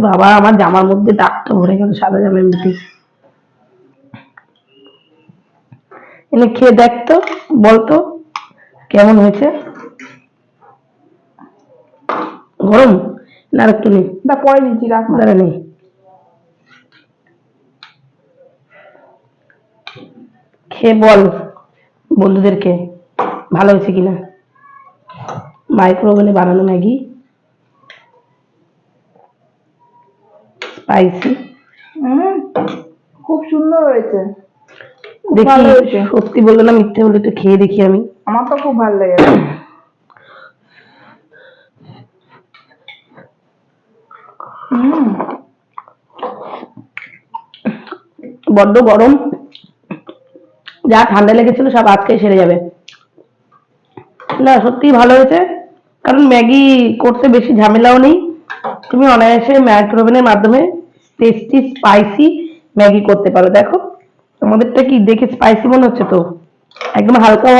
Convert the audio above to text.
বাবা আমার জামার মধ্যে দাগটা ভরে গেল সাদা জামা এমনিতেই এনে খেয়ে দেখ তো বলতো কেমন হয়েছে? গরম? না একটু নেই। দা পরে দিচ্ছি রাখ দাঁড়া নেই। খেয়ে বল বন্ধুদেরকে ভালো হয়েছে কিনা? মাইক্রোওভেনে বানানো ম্যাগি। হুম খুব সুন্দর হয়েছে। দেখি সত্যি বলল না মিথ্যে বলল একটু খেয়ে দেখি আমি। আমার তো খুব ভালো লেগেছে। বড্ড গরম। যা ঠান্ডা লেগেছিল সব আজকে সেরে যাবে। না সত্যি ভালো হয়েছে। কারণ ম্যাগি করতে বেশি ঝামেলাও নেই। তুমি অনায়াসে মাইক্রোওভেনের মাধ্যমে টেস্টি স্পাইসি ম্যাগি করতে পারো। দেখো, তোমাদেরটা কি দেখে স্পাইসি মনে হচ্ছে তো? একদম হালকা